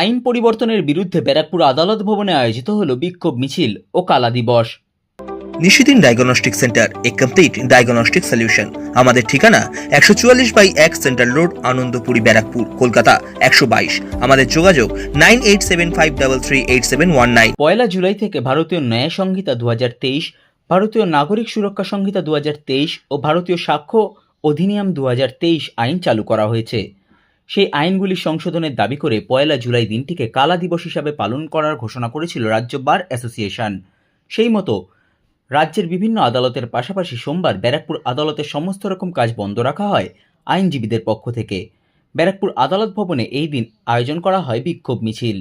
আইন পরিবর্তনের বিরুদ্ধে ব্যারাকপুর আদালত ভবনে আয়োজিত হল বিক্ষোভ মিছিল ও কালা দিবস। নিশিদিন ডায়াগনস্টিক সেন্টার এ কমপ্লিট ডায়াগনস্টিক সলিউশন আমাদের ঠিকানা একশো চুয়াল্লিশ বাই এক সেন্ট্রাল রোড আনন্দপুরি ব্যারাকপুর কলকাতা একশো বাইশ। আমাদের যোগাযোগ nine eight seven five double three eight seven one nine. পয়লা জুলাই থেকে ভারতীয় ন্যায় সংহিতা দু হাজার তেইশ ভারতীয় নাগরিক সুরক্ষা সংহিতা দু হাজার তেইশ ও ভারতীয় সাক্ষ্য অধিনিয়ম দু হাজার তেইশ আইন চালু করা হয়েছে। সেই আইনগুলি সংশোধনের দাবি করে পয়লা জুলাই দিনটিকে কালা দিবস হিসাবে পালন করার ঘোষণা করেছিল রাজ্য বার অ্যাসোসিয়েশন। সেই মতো রাজ্যের বিভিন্ন আদালতের পাশাপাশি সোমবার ব্যারাকপুর আদালতের সমস্ত রকম কাজ বন্ধ রাখা হয় আইনজীবীদের পক্ষ থেকে। ব্যারাকপুর আদালত ভবনে এই দিন আয়োজন করা হয় বিক্ষোভ মিছিল।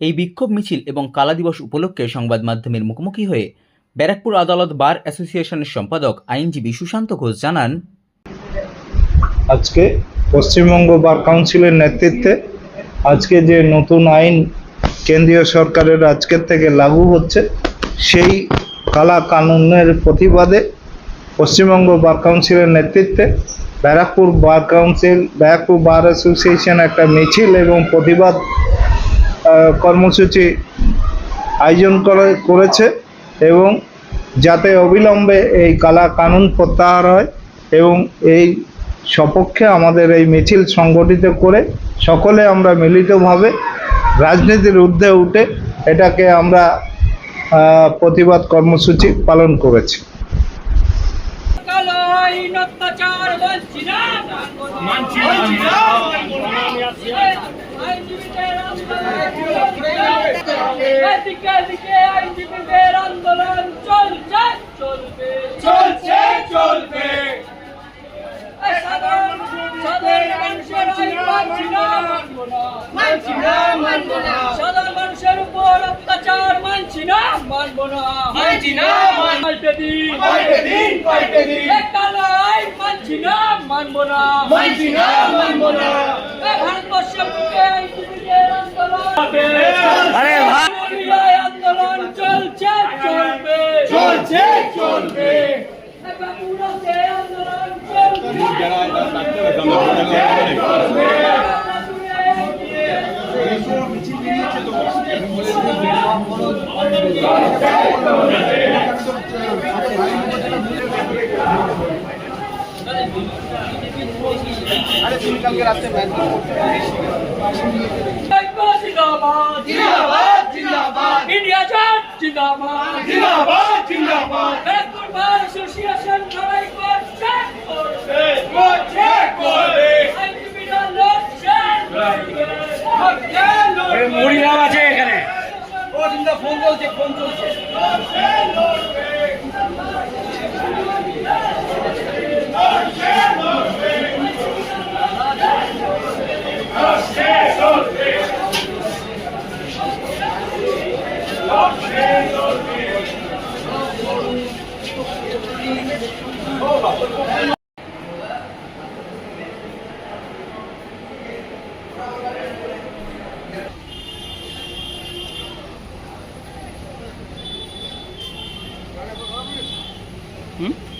এই বিক্ষোভ মিছিল এবং কালা দিবস উপলক্ষে সংবাদ মাধ্যমের মুখোমুখি হয়ে ব্যারাকপুর আদালত বার অ্যাসোসিয়েশনের সম্পাদক আইনজীবী সুশান্ত ঘোষ জানান আজকে পশ্চিমবঙ্গ বার কাউন্সিলের নেতৃত্বে আজকে যে নতুন আইন কেন্দ্রীয় সরকারের আজকের থেকে লাগু হচ্ছে, সেই কালা কানুনের প্রতিবাদে পশ্চিমবঙ্গ বার কাউন্সিলের নেতৃত্বে Barrackpore bar council, Barrackpore bar association একটা মিছিল এবং প্রতিবাদ কর্মসূচি আয়োজন করে, করেছে এবং যাতে অবিলম্বে এই কালা কানুন প্রত্যাহার হয় এবং এই সপক্ষে আমাদের এই মিছিল সংগঠিত করে সকলে আমরা মিলিতভাবে রাজনীতির ঊর্ধ্বে উঠে এটাকে আমরা প্রতিবাদ কর্মসূচি পালন করেছি। আইনজীবীদের এদিকে এদিকে আইনজীবীদের আন্দোলন চলছে চলবে চলছে চলবে সাধারণ সাধারণ মানুষের আইন মানছি না মানছি না মানবো না সাধারণ মানুষের উপর অত্যাচার মানছি আন্দোলন আরে আন্দোলন চলছে চলবে চলছে চলবে বাঁকুড়াতে আন্দোলন চলছে জিন্দাবাদ জিন্দাবাদ। জিন্দাবাদ ইন্ডিয়া জিন্দাবাদ জিন্দাবাদ। জিন্দাবাদ ও চিন্তা ফোন চলছে ফোন চলছে 嗯？